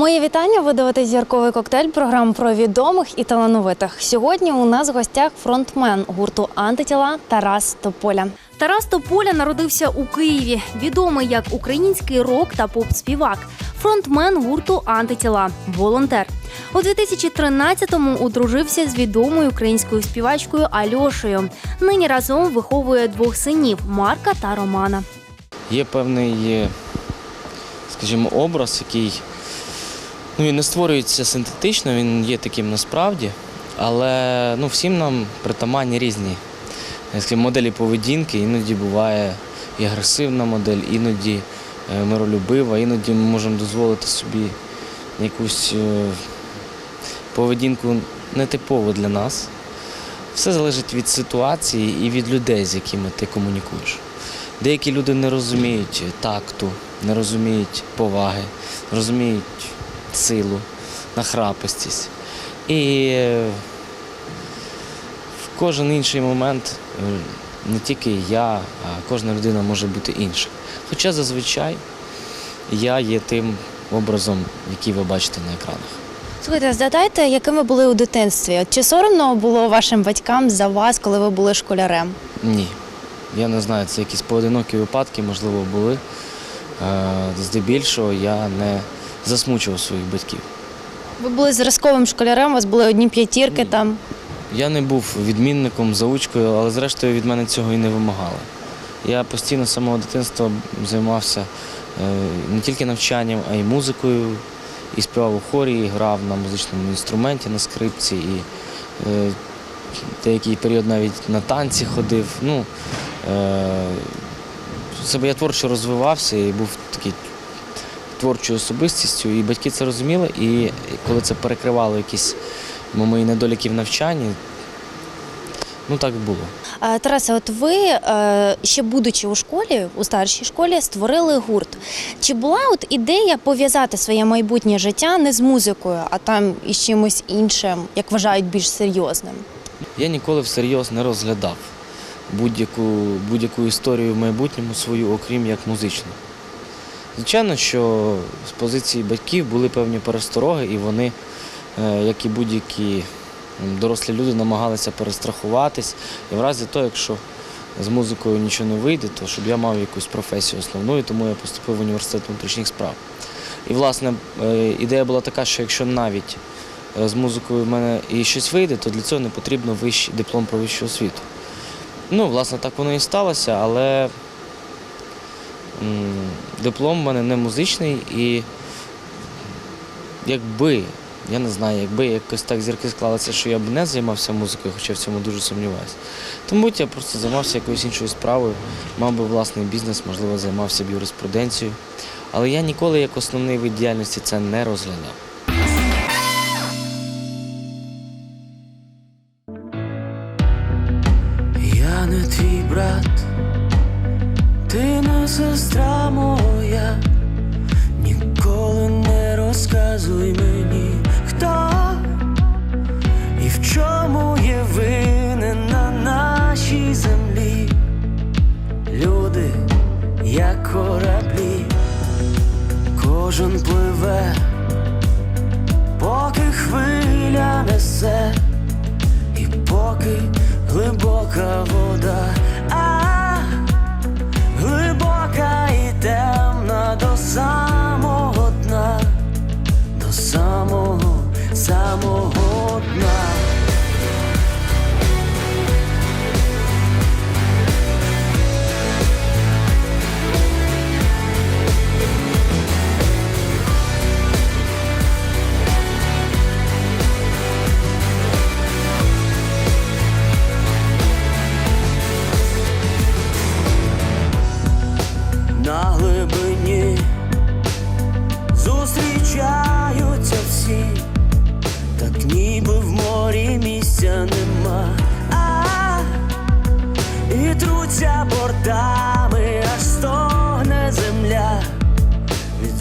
Моє вітання. Ви зірковий коктейль програм про відомих і талановитих. Сьогодні у нас в гостях фронтмен гурту Антитіла Тарас Тополя. Тарас Тополя народився у Києві, відомий як український рок та поп-співак, фронтмен гурту Антитіла, волонтер. У 2013-му одружився з відомою українською співачкою Альошею. Нині разом виховує двох синів Марка та Романа. Є певний, е, скажімо, образ, який ну, він не створюється синтетично, він є таким насправді, але ну, всім нам притаманні різні е, скажімо, моделі поведінки. Іноді буває і агресивна модель, іноді миролюбива, іноді ми можемо дозволити собі якусь е, поведінку нетипову для нас. Все залежить від ситуації і від людей, з якими ти комунікуєш. Деякі люди не розуміють такту, не розуміють поваги, не розуміють силу, нахрапистість. І е, в кожен інший момент е, не тільки я, а кожна людина може бути інша. Хоча зазвичай я є тим образом, який ви бачите на екранах. Слухайте, згадайте, якими були у дитинстві? От Чи соромно було вашим батькам за вас, коли ви були школярем? Ні. Я не знаю, це якісь поодинокі випадки, можливо, були. Е, Здебільшого я не засмучував своїх батьків. Ви були зразковим школярем, у вас були одні п'ятірки Ні. там. Я не був відмінником, заучкою, але зрештою від мене цього і не вимагали. Я постійно з самого дитинства займався е, не тільки навчанням, а й музикою, і співав у хорі, і грав на музичному інструменті, на скрипці, і е, деякий період навіть на танці ходив. Ну, е, себе я творчо розвивався і був такий творчою особистістю, і батьки це розуміли, і коли це перекривало якісь мої недоліки в навчанні, ну так було. Е, Тарасе, от ви е, ще будучи у школі, у старшій школі, створили гурт. Чи була от ідея пов'язати своє майбутнє життя не з музикою, а там із чимось іншим, як вважають більш серйозним? Я ніколи всерйоз не розглядав будь-яку будь-яку історію в майбутньому свою, окрім як музичну. Звичайно, що з позиції батьків були певні перестороги, і вони, е, як і будь-які дорослі люди, намагалися перестрахуватись. І в разі того, якщо з музикою нічого не вийде, то щоб я мав якусь професію основну, і тому я поступив в університет внутрішніх справ. І, власне, е, ідея була така, що якщо навіть е, з музикою в мене і щось вийде, то для цього не потрібно вищий диплом про вищу освіту. Ну, власне, так воно і сталося, але диплом в мене не музичний і якби, я не знаю, якби якось так зірки склалися, що я б не займався музикою, хоча в цьому дуже сумніваюся. Тому я просто займався якоюсь іншою справою, мав би власний бізнес, можливо, займався б юриспруденцією. Але я ніколи як основний вид діяльності це не розглядав.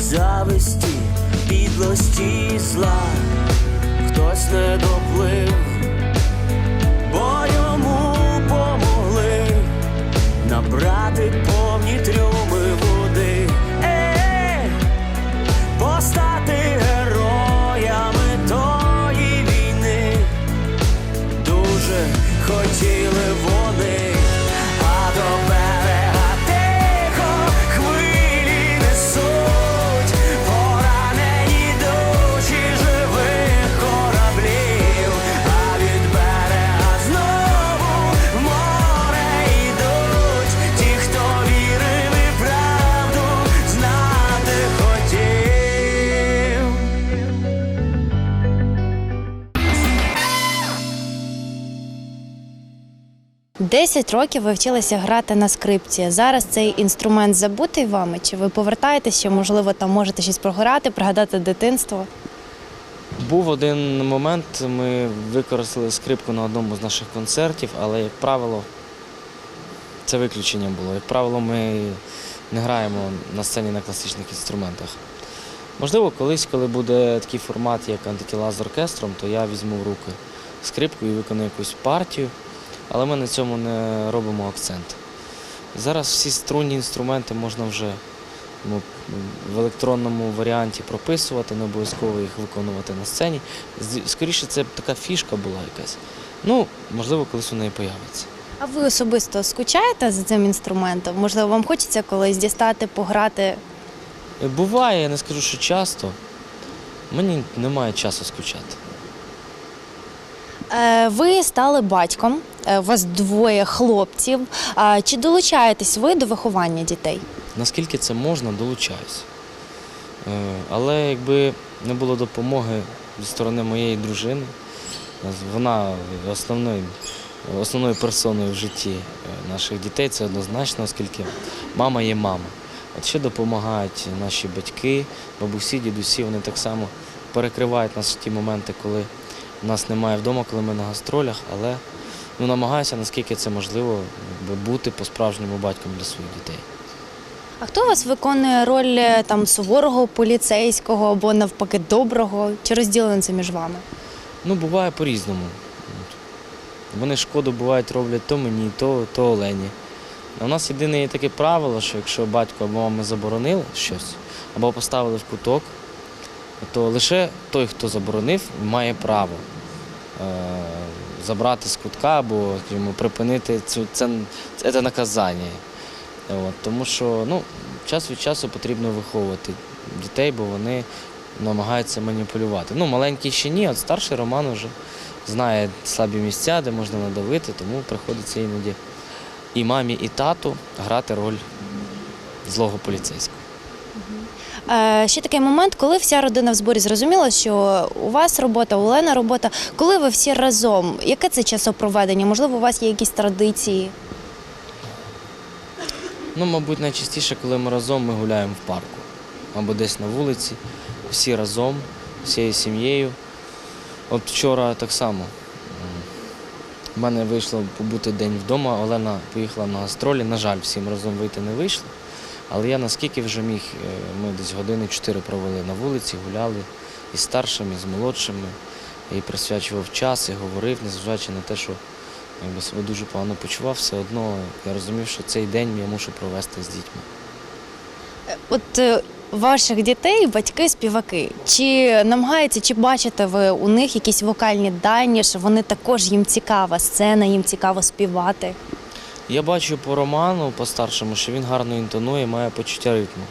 зависті, підлості зла, хтось не доплив. 10 років ви вчилися грати на скрипці. Зараз цей інструмент забутий вами? Чи ви повертаєтеся? Можливо, там можете щось програти, пригадати дитинство? Був один момент, ми використали скрипку на одному з наших концертів, але, як правило, це виключення було. Як правило, ми не граємо на сцені на класичних інструментах. Можливо, колись, коли буде такий формат, як антитіла з оркестром, то я візьму в руки скрипку і виконую якусь партію але ми на цьому не робимо акцент. Зараз всі струнні інструменти можна вже ну, в електронному варіанті прописувати, не обов'язково їх виконувати на сцені. Скоріше, це така фішка була якась. Ну, можливо, колись у неї появиться. А ви особисто скучаєте за цим інструментом? Можливо, вам хочеться колись дістати, пограти? Буває, я не скажу, що часто. Мені немає часу скучати. Е, Ви стали батьком, е, у вас двоє хлопців. Чи долучаєтесь ви до виховання дітей? Наскільки це можна, долучаюся. Е, Але якби не було допомоги зі сторони моєї дружини, вона основною, основною персоною в житті наших дітей, це однозначно, оскільки мама є мама. От ще допомагають наші батьки, бабусі, дідусі, вони так само перекривають нас в ті моменти, коли нас немає вдома, коли ми на гастролях, але ну, намагаюся, наскільки це можливо, бути по-справжньому батьком для своїх дітей. А хто у вас виконує роль е, там суворого поліцейського або навпаки доброго? Чи розділено це між вами? Ну, буває по-різному. Вони шкоду бувають роблять то мені, то, то Олені. А У нас єдине є таке правило, що якщо батько або мама заборонили щось, або поставили в куток, то лише той, хто заборонив, має право е- забрати з кутка або скажімо, припинити цю, це, це наказання. От, тому що ну, час від часу потрібно виховувати дітей, бо вони намагаються маніпулювати. Ну, маленький ще ні, от старший Роман вже знає слабі місця, де можна надавити, тому приходиться іноді і мамі, і тату грати роль злого поліцейського. Е, ще такий момент, коли вся родина в зборі зрозуміла, що у вас робота, у Олена робота. Коли ви всі разом, яке це часопроведення? Можливо, у вас є якісь традиції? Ну, мабуть, найчастіше, коли ми разом ми гуляємо в парку або десь на вулиці, всі разом, всією сім'єю. От вчора так само. У мене вийшло побути день вдома, Олена поїхала на гастролі. На жаль, всім разом вийти не вийшло. Але я наскільки вже міг, е, ми десь години чотири провели на вулиці, гуляли із старшими, і з молодшими. І присвячував час, і говорив, незважаючи на те, що якби себе дуже погано почував, все одно я розумів, що цей день я мушу провести з дітьми. От е, ваших дітей батьки співаки. Чи намагаються, чи бачите ви у них якісь вокальні дані, що вони також їм цікава сцена, їм цікаво співати? Я бачу по Роману, по старшому, що він гарно інтонує, має почуття ритму.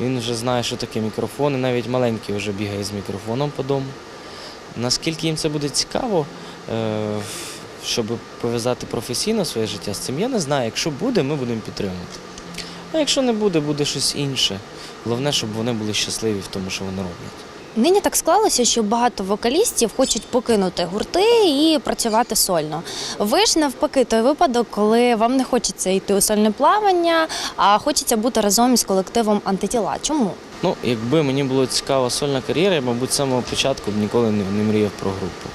Він вже знає, що таке мікрофон, і навіть маленький вже бігає з мікрофоном по дому. Наскільки їм це буде цікаво, е, щоб пов'язати професійно своє життя з цим, я не знаю. Якщо буде, ми будемо підтримувати. А якщо не буде, буде щось інше. Головне, щоб вони були щасливі в тому, що вони роблять. Нині так склалося, що багато вокалістів хочуть покинути гурти і працювати сольно. Ви ж навпаки, той випадок, коли вам не хочеться йти у сольне плавання, а хочеться бути разом із колективом антитіла. Чому? Ну, якби мені була цікава сольна кар'єра, я, мабуть, з самого початку б ніколи не, не мріяв про групу.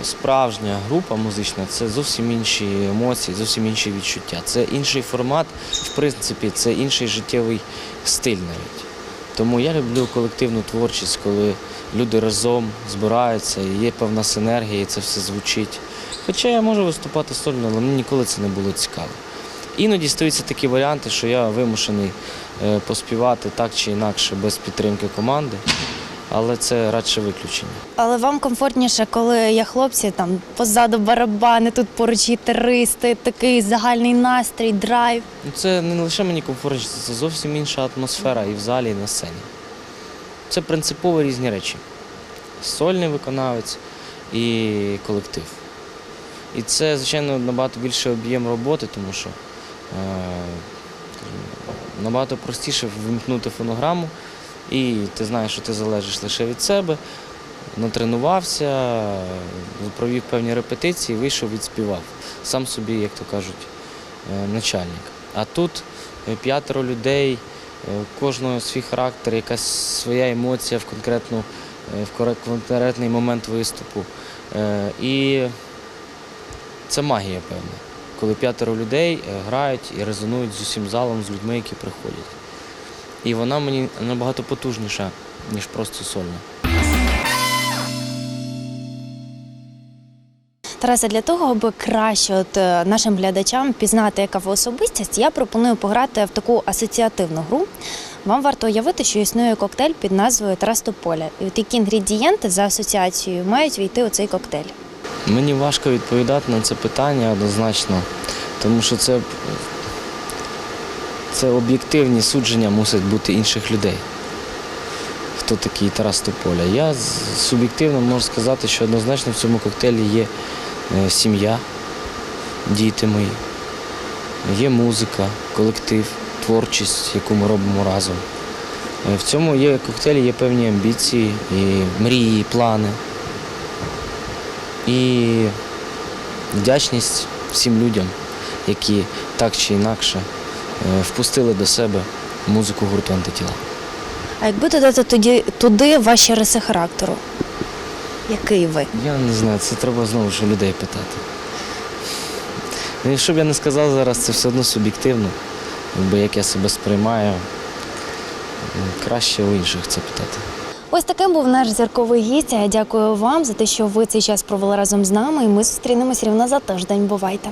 Е, Справжня група музична це зовсім інші емоції, зовсім інші відчуття. Це інший формат, в принципі, це інший життєвий стиль навіть. Тому я люблю колективну творчість, коли люди разом збираються, і є певна синергія, і це все звучить. Хоча я можу виступати сольно, але мені ніколи це не було цікаво. Іноді стаються такі варіанти, що я вимушений е, поспівати так чи інакше без підтримки команди, але це радше виключення. Але вам комфортніше, коли є хлопці там позаду барабани, тут поруч гітаристи, такий загальний настрій, драйв. Ну, Це не лише мені комфортніше, це зовсім інша атмосфера і в залі, і на сцені. Це принципово різні речі. Сольний виконавець і колектив. І це, звичайно, набагато більший об'єм роботи, тому що е, набагато простіше вимкнути фонограму, і ти знаєш, що ти залежиш лише від себе. Натренувався, провів певні репетиції, вийшов, відспівав. Сам собі, як то кажуть, е, начальник. А тут е, п'ятеро людей, е, кожного свій характер, якась своя емоція в, конкретну, в конкретний момент виступу. І це магія, певна, коли п'ятеро людей грають і резонують з усім залом, з людьми, які приходять. І вона мені набагато потужніша, ніж просто сольна. Тарасе, для того, аби краще от, е, нашим глядачам пізнати, яка ви особистість, я пропоную пограти в таку асоціативну гру. Вам варто уявити, що існує коктейль під назвою Тарас Тополя. І от які інгредієнти за асоціацією мають війти у цей коктейль. Мені важко відповідати на це питання однозначно, тому що це, це об'єктивні судження мусять бути інших людей. Хто такий Тарас Тополя? Я суб'єктивно можу сказати, що однозначно в цьому коктейлі є е, сім'я, діти мої, є музика, колектив, творчість, яку ми робимо разом. Е, В цьому є коктейлі є певні амбіції, і мрії, плани. І вдячність всім людям, які так чи інакше впустили до себе музику гурту антитіла. А якби додати тоді туди ваші риси характеру? Який ви? Я не знаю, це треба знову ж у людей питати. Ну, Якщо б я не сказав зараз, це все одно суб'єктивно, якби як я себе сприймаю, краще у інших це питати. Ось таким був наш зірковий гість. Я дякую вам за те, що ви цей час провели разом з нами. І ми зустрінемось рівно за тиждень. Бувайте.